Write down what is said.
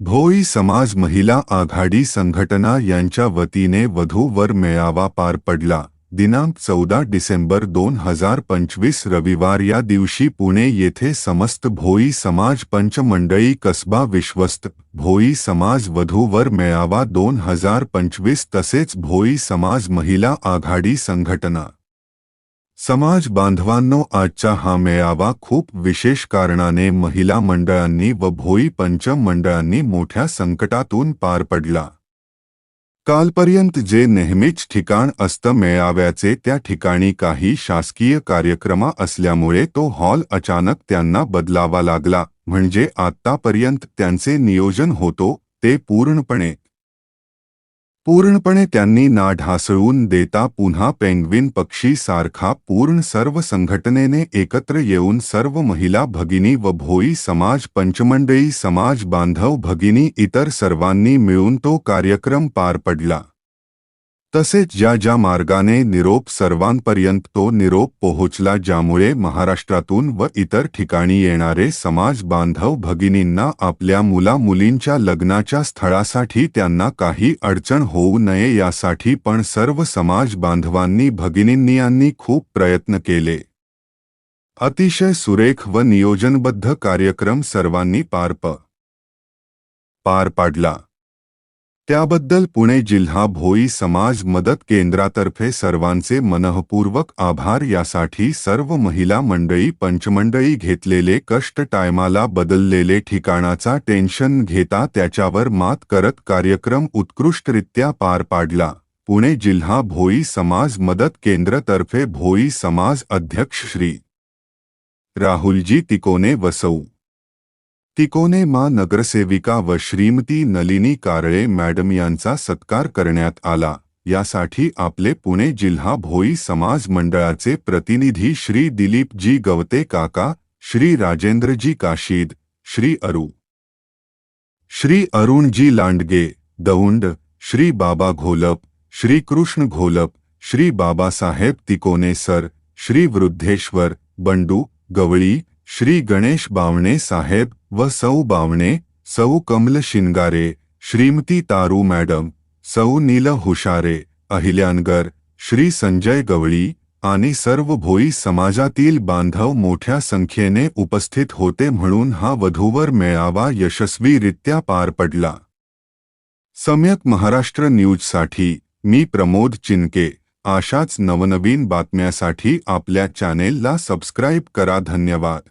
भोई समाज महिला आघाडी संघटना यांच्या वतीने वधूवर मेळावा पार पडला. दिनांक चौदा डिसेंबर दोन हजार पंचवीस रविवार या दिवशी पुणे येथे समस्त भोई समाज पंचमंडळी कसबा विश्वस्त. भोई समाज वधूवर मेळावा दोन हजार पंचवीस तसेच भोई समाज महिला आघाडी संघटना. समाज बांधवांनो आजचा हा मेळावा खूप विशेष कारणाने महिला मंडळांनी व भोई पंचम मंडळांनी मोठ्या संकटातून पार पडला. कालपर्यंत जे नेहमीच ठिकाण असतं मेळाव्याचे त्या ठिकाणी काही शासकीय कार्यक्रमा असल्यामुळे तो हॉल अचानक त्यांना बदलावा लागला. म्हणजे आतापर्यंत त्यांचे नियोजन होतो ते पूर्णपणे पूर्णपणे त्यांनी ना ढासळून देता पुन्हा पेंग्विन पक्षी सारखा पूर्ण सर्व संघटनेने एकत्र येऊन सर्व महिला भगिनी व भोई समाज पंचमंडळी समाज बांधव भगिनी इतर सर्वांनी मिळून तो कार्यक्रम पार पडला. तसेच ज्या ज्या मार्गाने निरोप सर्वांपर्यंत तो निरोप पोहोचला ज्यामुळे महाराष्ट्रातून व इतर ठिकाणी येणारे समाज बांधव भगिनींना आपल्या मुला मुलींच्या लग्नाच्या स्थळासाठी त्यांना काही अडचण होऊ नये यासाठी पण सर्व समाज बांधवांनी भगिनींनी खूप प्रयत्न केले. अतिशय सुरेख व नियोजनबद्ध कार्यक्रम सर्वांनी पार पार पाडला. त्याबद्दल पुणे जिल्हा भोई समाज मदत केंद्रातर्फे सर्वांचे मनःपूर्वक आभार. यासाठी सर्व महिला मंडळी पंचमंडळी घेतलेले कष्ट टायमाला बदललेले ठिकाणाचा टेन्शन घेता त्याच्यावर मात करत कार्यक्रम उत्कृष्टरित्या पार पाडला. पुणे जिल्हा भोई समाज मदत केंद्रतर्फे भोई समाज अध्यक्ष श्री राहुलजी तिकोने वसऊ तिकोने मा नगरसेविका व श्रीमती नलिनी कारळे मॅडम सत्कार यासाठी आपले पुणे जिल्हा भोई समाज मंडळाचे प्रतिनिधी श्री दिलीपजी गवते काका, श्री राजेंद्रजी काशीद, श्री अरू. श्री अरुणजी लांडगे, दौंड, श्री बाबा घोलप, श्री कृष्ण घोलप, श्री बाबासाहेब तिकोने सर, श्री वृद्धेश्वर, बंडू, गवळी श्री गणेश बावणे साहेब व सौ बावणे, सौ कमल शिंगारे, श्रीमती तारू मॅडम, सौ नील हुशारे, अहिल्यानगर, श्री संजय गवळी आणि सर्व भोई समाजातील बांधव मोठ्या संख्येने उपस्थित होते म्हणून हा वधूवर मेळावा यशस्वीरित्या पार पडला. सम्यक महाराष्ट्र न्यूजसाठी मी प्रमोद चिनके अशाच नवनवीन बातम्यासाठी आपल्या चॅनेलला सबस्क्राईब करा धन्यवाद.